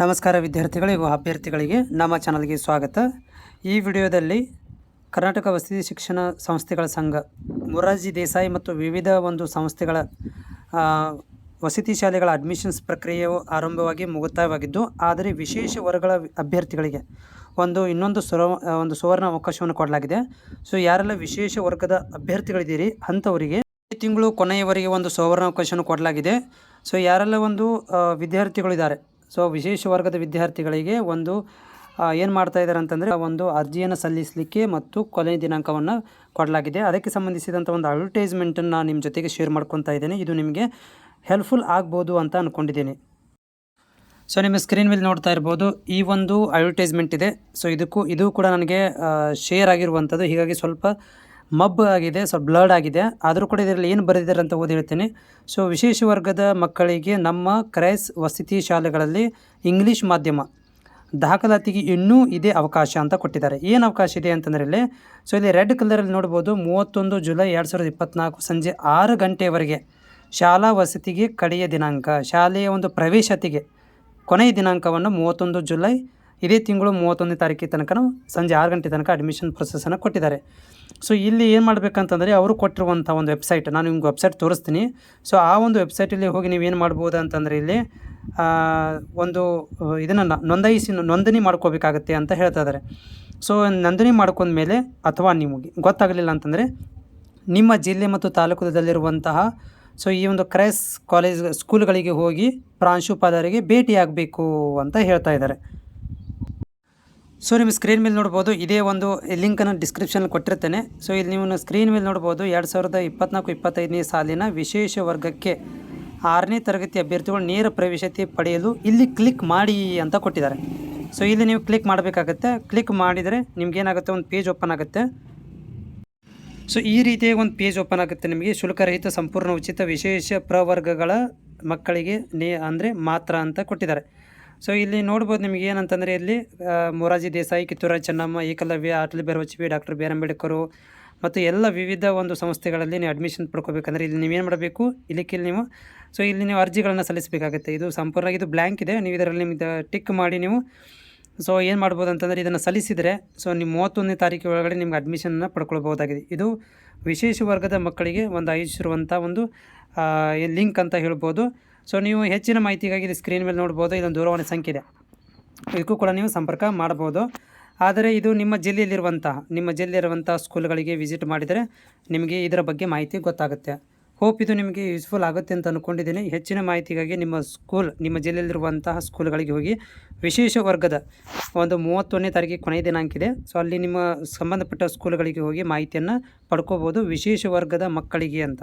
ನಮಸ್ಕಾರ ವಿದ್ಯಾರ್ಥಿಗಳಿಗೂ ಅಭ್ಯರ್ಥಿಗಳಿಗೆ ನಮ್ಮ ಚಾನಲ್ಗೆ ಸ್ವಾಗತ. ಈ ವಿಡಿಯೋದಲ್ಲಿ ಕರ್ನಾಟಕ ವಸತಿ ಶಿಕ್ಷಣ ಸಂಸ್ಥೆಗಳ ಸಂಘ, ಮೊರಾರ್ಜಿ ದೇಸಾಯಿ ಮತ್ತು ವಿವಿಧ ಒಂದು ಸಂಸ್ಥೆಗಳ ವಸತಿ ಶಾಲೆಗಳ ಅಡ್ಮಿಷನ್ಸ್ ಪ್ರಕ್ರಿಯೆಯು ಆರಂಭವಾಗಿ ಮುಕ್ತಾಯವಾಗಿದ್ದು ಆದರೆ ವಿಶೇಷ ವರ್ಗಗಳ ಅಭ್ಯರ್ಥಿಗಳಿಗೆ ಒಂದು ಇನ್ನೊಂದು ಸುರ, ಒಂದು ಸುವರ್ಣ ಅವಕಾಶವನ್ನು ಕೊಡಲಾಗಿದೆ. ಸೊ, ಯಾರೆಲ್ಲ ವಿಶೇಷ ವರ್ಗದ ಅಭ್ಯರ್ಥಿಗಳಿದ್ದೀರಿ, ಅಂಥವರಿಗೆ ಈ ತಿಂಗಳು ಕೊನೆಯವರೆಗೆ ಒಂದು ಸುವರ್ಣ ಅವಕಾಶವನ್ನು ಕೊಡಲಾಗಿದೆ. ಸೊ, ಯಾರೆಲ್ಲ ಒಂದು ವಿದ್ಯಾರ್ಥಿಗಳಿದ್ದಾರೆ ಸೊ ವಿಶೇಷ ವರ್ಗದ ವಿದ್ಯಾರ್ಥಿಗಳಿಗೆ ಒಂದು ಏನು ಮಾಡ್ತಾ ಇದ್ದಾರೆ ಅಂತಂದರೆ ಒಂದು ಅರ್ಜಿಯನ್ನು ಸಲ್ಲಿಸಲಿಕ್ಕೆ ಮತ್ತು ಕೊನೆಯ ದಿನಾಂಕವನ್ನು ಕೊಡಲಾಗಿದೆ. ಅದಕ್ಕೆ ಸಂಬಂಧಿಸಿದಂಥ ಒಂದು ಅಡ್ವರ್ಟೈಸ್ಮೆಂಟನ್ನು ನಿಮ್ಮ ಜೊತೆಗೆ ಶೇರ್ ಮಾಡ್ಕೊತಾ ಇದ್ದೇನೆ. ಇದು ನಿಮಗೆ ಹೆಲ್ಪ್ಫುಲ್ ಆಗ್ಬೋದು ಅಂತ ಅಂದ್ಕೊಂಡಿದ್ದೀನಿ ಸೊ ನಿಮ್ಮ ಸ್ಕ್ರೀನ್ ಮೇಲೆ ನೋಡ್ತಾ ಇರ್ಬೋದು, ಈ ಒಂದು ಅಡ್ವರ್ಟೈಸ್ಮೆಂಟ್ ಇದೆ. ಸೊ ಇದಕ್ಕೂ, ಇದು ಕೂಡ ನನಗೆ ಶೇರ್ ಆಗಿರುವಂಥದ್ದು ಹೀಗಾಗಿ ಸ್ವಲ್ಪ ಮಬ್ ಆಗಿದೆ ಸ್ವಲ್ಪ ಬ್ಲರ್ಡ್ ಆಗಿದೆ. ಆದರೂ ಕೂಡ ಇದರಲ್ಲಿ ಏನು ಬರೆದಿದ್ದಾರೆ ಅಂತ ಓದಿ ಹೇಳ್ತೀನಿ. ಸೊ ವಿಶೇಷ ವರ್ಗದ ಮಕ್ಕಳಿಗೆ ನಮ್ಮ ಕ್ರೈಸ್ ವಸತಿ ಶಾಲೆಗಳಲ್ಲಿ ಇಂಗ್ಲೀಷ್ ಮಾಧ್ಯಮ ದಾಖಲಾತಿಗೆ ಇನ್ನೂ ಇದೆ ಅವಕಾಶ ಅಂತ ಕೊಟ್ಟಿದ್ದಾರೆ. ಏನು ಅವಕಾಶ ಇದೆ ಅಂತಂದರೆ ಇಲ್ಲಿ ಸೊ ಇಲ್ಲಿ ರೆಡ್ ಕಲರಲ್ಲಿ ನೋಡ್ಬೋದು, ಮೂವತ್ತೊಂದು ಜುಲೈ ಎರಡು ಸಾವಿರದ ಇಪ್ಪತ್ತ್ನಾಲ್ಕು ಸಂಜೆ ಆರು ಗಂಟೆವರೆಗೆ ಶಾಲಾ ವಸತಿಗೆ ಕಡೆಯ ದಿನಾಂಕ, ಶಾಲೆಯ ಒಂದು ಪ್ರವೇಶತೆಗೆ ಕೊನೆಯ ದಿನಾಂಕವನ್ನು ಮೂವತ್ತೊಂದು ಜುಲೈ, ಇದೇ ತಿಂಗಳು ಮೂವತ್ತೊಂದನೇ ತಾರೀಕಿನ ತನಕ ಸಂಜೆ ಆರು ಗಂಟೆ ತನಕ ಅಡ್ಮಿಷನ್ ಪ್ರೊಸೆಸನ್ನು ಕೊಟ್ಟಿದ್ದಾರೆ. ಸೊ ಇಲ್ಲಿ ಏನು ಮಾಡಬೇಕಂತಂದರೆ ಅವರು ಕೊಟ್ಟಿರುವಂಥ ಒಂದು ವೆಬ್ಸೈಟ್ ನಾನು ನಿಮ್ಗೆ ವೆಬ್ಸೈಟ್ ತೋರಿಸ್ತೀನಿ. ಸೊ ಆ ಒಂದು ವೆಬ್ಸೈಟಲ್ಲಿ ಹೋಗಿ ನೀವು ಏನು ಮಾಡ್ಬೋದು ಅಂತಂದರೆ ಇಲ್ಲಿ ಒಂದು, ಇದನ್ನು ನೋಂದಾಯಿಸಿ, ನೋಂದಣಿ ಮಾಡ್ಕೋಬೇಕಾಗತ್ತೆ ಅಂತ ಹೇಳ್ತಾ ಇದ್ದಾರೆ ಸೊ ನೋಂದಣಿ ಮಾಡ್ಕೊಂಡ್ಮೇಲೆ ಅಥವಾ ನಿಮಗೆ ಗೊತ್ತಾಗಲಿಲ್ಲ ಅಂತಂದರೆ, ನಿಮ್ಮ ಜಿಲ್ಲೆ ಮತ್ತು ತಾಲೂಕುದಲ್ಲಿರುವಂತಹ ಸೊ ಈ ಒಂದು ಕ್ರೈಸ್ ಕಾಲೇಜ್, ಸ್ಕೂಲ್ಗಳಿಗೆ ಹೋಗಿ ಪ್ರಾಂಶುಪಾಲರಿಗೆ ಭೇಟಿಯಾಗಬೇಕು ಅಂತ ಹೇಳ್ತಾ ಇದ್ದಾರೆ ಸೊ ನಿಮ್ಮ ಸ್ಕ್ರೀನ್ ಮೇಲೆ ನೋಡ್ಬೋದು. ಇದೇ ಒಂದು ಲಿಂಕನ್ನು ಡಿಸ್ಕ್ರಿಪ್ಷನಲ್ಲಿ ಕೊಟ್ಟಿರ್ತೇನೆ. ಸೊ ಇಲ್ಲಿ ನೀವು ಸ್ಕ್ರೀನ್ ಮೇಲೆ ನೋಡ್ಬೋದು. ಎರಡು ಸಾವಿರದ ಇಪ್ಪತ್ನಾಲ್ಕು, ಇಪ್ಪತ್ತೈದನೇ ಸಾಲಿನ ವಿಶೇಷ ವರ್ಗಕ್ಕೆ ಆರನೇ ತರಗತಿ ಅಭ್ಯರ್ಥಿಗಳು ನೇರ ಪ್ರವೇಶತೆ ಪಡೆಯಲು ಇಲ್ಲಿ ಕ್ಲಿಕ್ ಮಾಡಿ ಅಂತ ಕೊಟ್ಟಿದ್ದಾರೆ. ಸೊ ಇಲ್ಲಿ ನೀವು ಕ್ಲಿಕ್ ಮಾಡಬೇಕಾಗತ್ತೆ. ಕ್ಲಿಕ್ ಮಾಡಿದರೆ ನಿಮಗೇನಾಗುತ್ತೆ ಒಂದು ಪೇಜ್ ಓಪನ್ ಆಗುತ್ತೆ. ಸೊ ಈ ರೀತಿಯ ಒಂದು ಪೇಜ್ ಓಪನ್ ಆಗುತ್ತೆ ನಿಮಗೆ. ಶುಲ್ಕರಹಿತ ಸಂಪೂರ್ಣ ಉಚಿತ ವಿಶೇಷ ಪ್ರವರ್ಗಗಳ ಮಕ್ಕಳಿಗೆ ನೇ ಅಂದರೆ ಮಾತ್ರ ಅಂತ ಕೊಟ್ಟಿದ್ದಾರೆ. ಸೊ ಇಲ್ಲಿ ನೋಡ್ಬೋದು ನಿಮಗೆ ಏನಂತಂದರೆ ಇಲ್ಲಿ Morarji Morarji Desai ಕಿತ್ತೂರಾಜ್ Chennamma, Ekalavya, Atal Bihari doctor B R Ambedkar ಮತ್ತು ಎಲ್ಲ ವಿವಿಧ ಒಂದು ಸಂಸ್ಥೆಗಳಲ್ಲಿ ನೀವು ಅಡ್ಮಿಷನ್ ಪಡ್ಕೋಬೇಕಂದ್ರೆ ಇಲ್ಲಿ ನೀವೇನು ಮಾಡಬೇಕು? ಇಲ್ಲಿಕ್ಕೆ ನೀವು ಸೊ ಇಲ್ಲಿ ನೀವು ಅರ್ಜಿಗಳನ್ನು ಸಲ್ಲಿಸಬೇಕಾಗುತ್ತೆ. ಇದು ಸಂಪೂರ್ಣ ಇದು ಬ್ಲ್ಯಾಂಕ್ ಇದೆ. ನೀವು ಇದರಲ್ಲಿ ನಿಮಗೆ ಟಿಕ್ ಮಾಡಿ ನೀವು ಸೊ ಏನು ಮಾಡ್ಬೋದು ಅಂತಂದರೆ ಇದನ್ನು ಸಲ್ಲಿಸಿದರೆ ಸೊ ನೀವು ಮೂವತ್ತೊಂದನೇ ತಾರೀಕು ಒಳಗಡೆ ನಿಮ್ಗೆ ಅಡ್ಮಿಷನ್ನ ಪಡ್ಕೊಳ್ಬೋದಾಗಿದೆ ಇದು ವಿಶೇಷ ವರ್ಗದ ಮಕ್ಕಳಿಗೆ ಒಂದು ಆಯೋಜಿಸಿರುವಂಥ ಒಂದು ಲಿಂಕ್ ಅಂತ ಹೇಳ್ಬೋದು. ಸೊ ನೀವು ಹೆಚ್ಚಿನ ಮಾಹಿತಿಗಾಗಿ ಇದು ಸ್ಕ್ರೀನ್ ಮೇಲೆ ನೋಡ್ಬೋದು, ಇದೊಂದು ದೂರವಾಣಿ ಸಂಖ್ಯೆ ಇದೆ. ಇದಕ್ಕೂ ಕೂಡ ನೀವು ಸಂಪರ್ಕ ಮಾಡ್ಬೋದು. ಆದರೆ ಇದು ನಿಮ್ಮ ಜಿಲ್ಲೆಯಲ್ಲಿರುವಂತಹ, ನಿಮ್ಮ ಜಿಲ್ಲೆಯಲ್ಲಿರುವಂಥ ಸ್ಕೂಲ್ಗಳಿಗೆ ವಿಸಿಟ್ ಮಾಡಿದರೆ ನಿಮಗೆ ಇದರ ಬಗ್ಗೆ ಮಾಹಿತಿ ಗೊತ್ತಾಗುತ್ತೆ. ಹೋಪ್ ಇದು ನಿಮಗೆ ಯೂಸ್ಫುಲ್ ಆಗುತ್ತೆ ಅಂತ ಅಂದ್ಕೊಂಡಿದ್ದೀನಿ ಹೆಚ್ಚಿನ ಮಾಹಿತಿಗಾಗಿ ನಿಮ್ಮ ಸ್ಕೂಲ್ ನಿಮ್ಮ ಜಿಲ್ಲೆಯಲ್ಲಿರುವಂತಹ ಸ್ಕೂಲ್ಗಳಿಗೆ ಹೋಗಿ ವಿಶೇಷ ವರ್ಗದ ಒಂದು ಮೂವತ್ತೊಂದನೇ ತಾರೀಕಿಗೆ ಕೊನೆಯ ದಿನಾಂಕ ಇದೆ. ಸೊ ಅಲ್ಲಿ ನಿಮ್ಮ ಸಂಬಂಧಪಟ್ಟ ಸ್ಕೂಲ್ಗಳಿಗೆ ಹೋಗಿ ಮಾಹಿತಿಯನ್ನು ಪಡ್ಕೋಬೋದು. ವಿಶೇಷ ವರ್ಗದ ಮಕ್ಕಳಿಗೆ ಅಂತ.